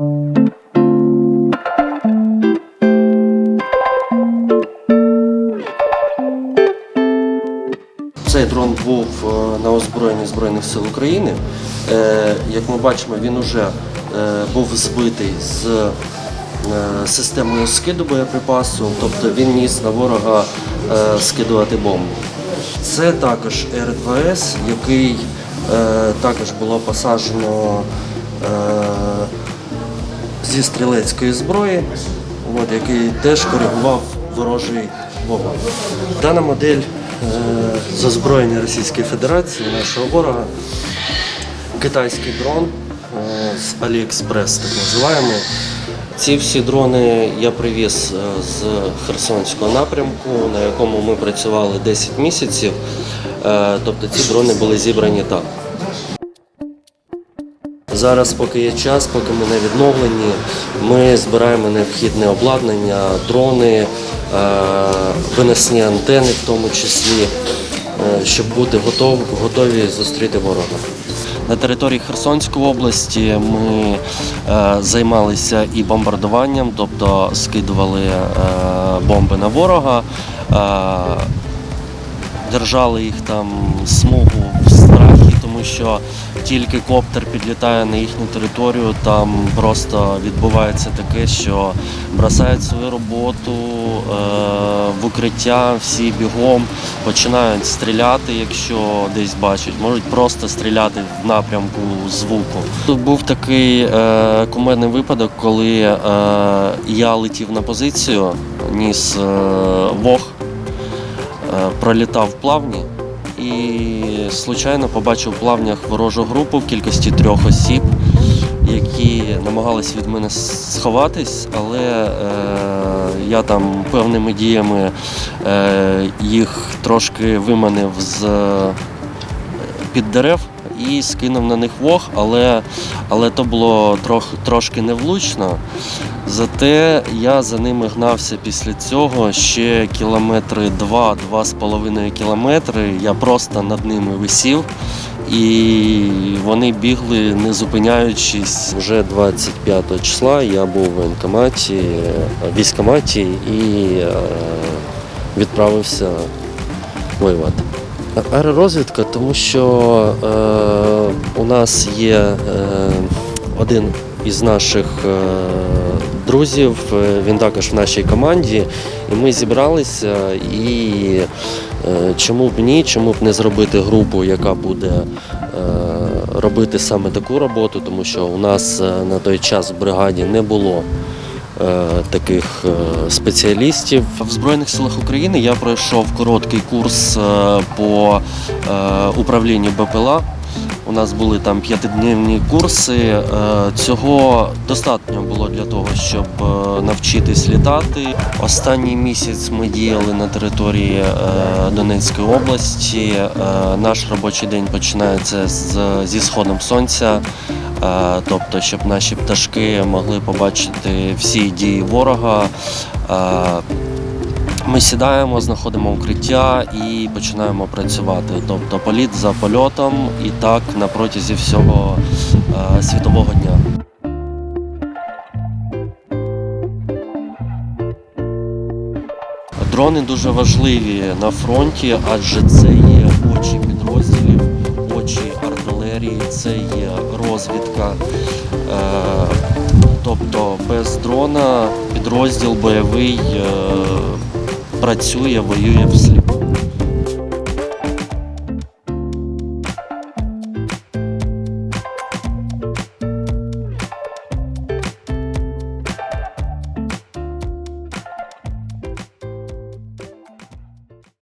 Цей дрон був е, на озброєнні Збройних сил України. Е, Як ми бачимо, він вже був збитий з е, системою скиду боєприпасу, тобто він ніс на ворога е, скидувати бомбу. Це також Р-2С, який е, також було посаджено е, зі стрілецької зброї, от, який теж коригував ворожий вогонь. Дана модель е, з озброєння Російської Федерації, нашого ворога, китайський дрон е, з AliExpress, так називаємо. Ці всі дрони я привіз е, з Херсонського напрямку, на якому ми працювали 10 місяців. Тобто ці дрони були зібрані там. Зараз, поки є час, поки ми не відновлені, ми збираємо необхідне обладнання, дрони, е, винесені антени в тому числі, е, щоб бути готов, готові зустріти ворога. На території Херсонської області ми е, займалися і бомбардуванням, тобто скидували бомби на ворога. Держали їх там смугу тому що тільки коптер підлітає на їхню територію, там просто відбувається таке, що бросають свою роботу е, в укриття, всі бігом починають стріляти, якщо десь бачать, можуть просто стріляти в напрямку звуку. Тут був такий е, кумедний випадок, коли е, я летів на позицію, ніс е, вог е, пролітав плавні і случайно побачив в плавнях ворожу групу в кількості трьох осіб, які намагались від мене сховатись, але е, я там певними діями е, їх трошки виманив з під дерев і скинув на них вог, але, але то було трох, трошки невлучно. Зате я за ними гнався після цього ще кілометри два-два з половиною кілометри. Я просто над ними висів. І вони бігли, не зупиняючись. Вже 25 числа я був в воєнкоматі, військкоматі і е, відправився воювати. Аеророзвідка, тому що е, у нас є е, один із наших е, друзів, е, він також в нашій команді, і ми зібралися і е, чому б ні, чому б не зробити групу, яка буде робити саме таку роботу, тому що у нас на той час в бригаді не було таких спеціалістів. В Збройних силах України я пройшов короткий курс по управлінню БПЛА. У нас були там п'ятидневні курси. Е, Цього достатньо було для того, щоб е, навчитись літати. Останній місяць ми діяли на території е, Донецької області. Наш робочий день починається зі сходом сонця. Тобто, щоб наші пташки могли побачити всі дії ворога. Ми сідаємо, знаходимо укриття і починаємо працювати. Тобто політ за польотом і так на протязі всього е, світового дня. Дрони дуже важливі на фронті, адже це є очі підрозділів, очі артилерії, це є розвідка. Е, Тобто без дрона підрозділ бойовий е, працює, воює всліп.